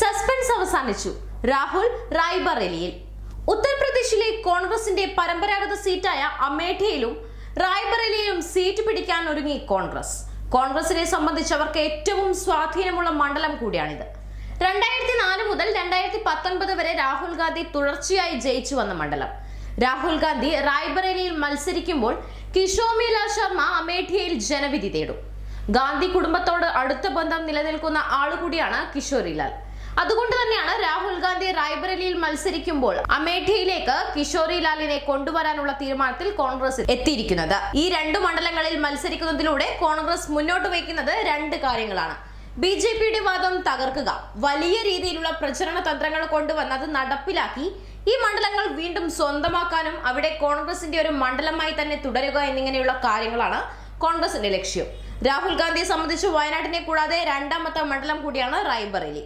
Suspense അവസാനിച്ചു. രാഹുൽ റായ്ബറേലിയിൽ. ഉത്തർപ്രദേശിലെ കോൺഗ്രസിന്റെ പരമ്പരാഗത സീറ്റായ അമേഠിയിലും റായ്ബറേലിയിലും സീറ്റ് പിടിക്കാൻ ഒരുങ്ങി കോൺഗ്രസ്. കോൺഗ്രസിനെ സംബന്ധിച്ച് അവർക്ക് ഏറ്റവും സ്വാധീനമുള്ള മണ്ഡലം കൂടിയാണിത്. രണ്ടായിരത്തി നാല് മുതൽ രണ്ടായിരത്തി പത്തൊൻപത് വരെ രാഹുൽ ഗാന്ധി തുടർച്ചയായി ജയിച്ചു വന്ന മണ്ഡലം. രാഹുൽ ഗാന്ധി റായ്ബറേലിയിൽ മത്സരിക്കുമ്പോൾ കിഷോമിലാൽ ശർമ്മ അമേഠിയയിൽ ജനവിധി തേടും. ഗാന്ധി കുടുംബത്തോട് അടുത്ത ബന്ധം നിലനിൽക്കുന്ന ആളുകൂടിയാണ് കിഷോറിലാൽ അതുകൊണ്ട് തന്നെയാണ് രാഹുൽ ഗാന്ധി റായ്ബറേലിയിൽ മത്സരിക്കുമ്പോൾ അമേഠിയിലേക്ക് കിഷോറിലാലിനെ കൊണ്ടുവരാനുള്ള തീരുമാനത്തിൽ കോൺഗ്രസ് എത്തിയിരിക്കുന്നത്. ഈ രണ്ട് മണ്ഡലങ്ങളിൽ മത്സരിക്കുന്നതിലൂടെ കോൺഗ്രസ് മുന്നോട്ട് വയ്ക്കുന്നത് രണ്ട് കാര്യങ്ങളാണ്. ബി ജെ പിയുടെ വാദം തകർക്കുക വലിയ രീതിയിലുള്ള പ്രചരണ തന്ത്രങ്ങൾ കൊണ്ടുവന്ന് അത് നടപ്പിലാക്കി ഈ മണ്ഡലങ്ങൾ വീണ്ടും സ്വന്തമാക്കാനും അവിടെ കോൺഗ്രസിന്റെ ഒരു മണ്ഡലമായി തന്നെ തുടരുക എന്നിങ്ങനെയുള്ള കാര്യങ്ങളാണ് കോൺഗ്രസിന്റെ ലക്ഷ്യം. രാഹുൽ ഗാന്ധിയെ സംബന്ധിച്ച് വയനാട്ടിനെ കൂടാതെ രണ്ടാമത്തെ മണ്ഡലം കൂടിയാണ് റായ്ബറേലി.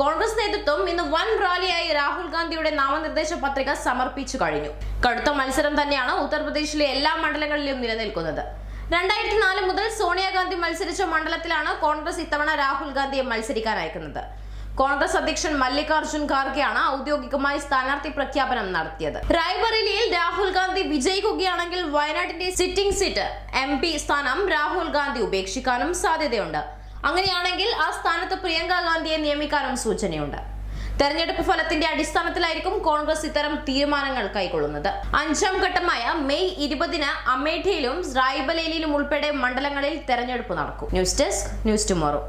കോൺഗ്രസ് നേതൃത്വം ഇന്ന് വൻ റാലിയായി രാഹുൽ ഗാന്ധിയുടെ നാമനിർദ്ദേശ പത്രിക സമർപ്പിച്ചു കഴിഞ്ഞു. കടുത്ത മത്സരം തന്നെയാണ് ഉത്തർപ്രദേശിലെ എല്ലാ മണ്ഡലങ്ങളിലും നിലനിൽക്കുന്നത്. രണ്ടായിരത്തി നാല് മുതൽ സോണിയാഗാന്ധി മത്സരിച്ച മണ്ഡലത്തിലാണ് കോൺഗ്രസ് ഇത്തവണ രാഹുൽ ഗാന്ധിയെ മത്സരിക്കാൻ അയക്കുന്നത്. കോൺഗ്രസ് അധ്യക്ഷൻ മല്ലികാർജുൻ ഖാർഗെയാണ് ഔദ്യോഗികമായി സ്ഥാനാർത്ഥി പ്രഖ്യാപനം നടത്തിയത്. റായ്ബറേലിയിൽ രാഹുൽ ഗാന്ധി വിജയിക്കുകയാണെങ്കിൽ വയനാട്ടിന്റെ സിറ്റിംഗ് സീറ്റ് എം സ്ഥാനം രാഹുൽ ഗാന്ധി ഉപേക്ഷിക്കാനും സാധ്യതയുണ്ട്. അങ്ങനെയാണെങ്കിൽ ആ സ്ഥാനത്ത് പ്രിയങ്ക ഗാന്ധിയെ നിയമിക്കാനും സൂചനയുണ്ട്. തെരഞ്ഞെടുപ്പ് ഫലത്തിന്റെ അടിസ്ഥാനത്തിലായിരിക്കും കോൺഗ്രസ് ഇത്തരം തീരുമാനങ്ങൾ കൈക്കൊള്ളുന്നത്. അഞ്ചാം ഘട്ടമായ മെയ് ഇരുപതിന് അമേഠിയിലും റായ്ബലേലിയിലും ഉൾപ്പെടെ മണ്ഡലങ്ങളിൽ തെരഞ്ഞെടുപ്പ് നടക്കും. News desk news tomorrow.